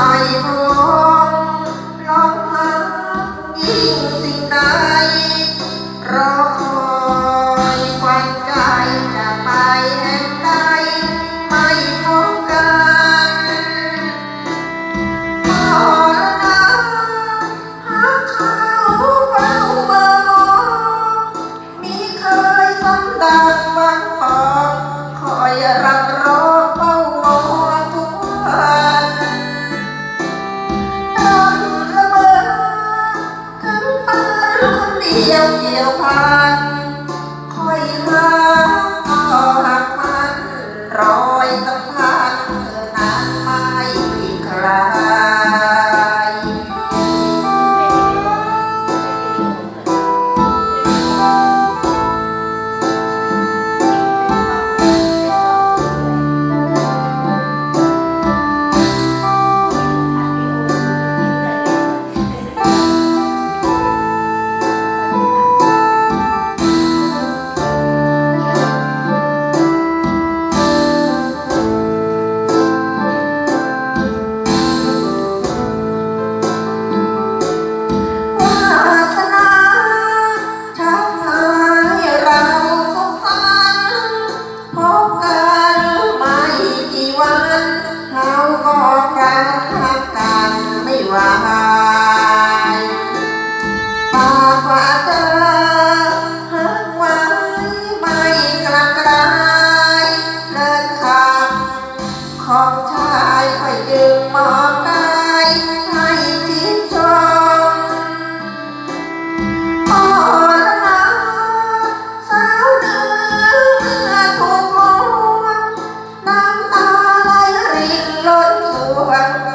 time. เดียวเกี่ยวพันค่อยหาเอาหักมันรอยสัมพันธ์นานไม่คลาย บกันไม่กี่วันเขาก็กลับกันไม่ว่า lugar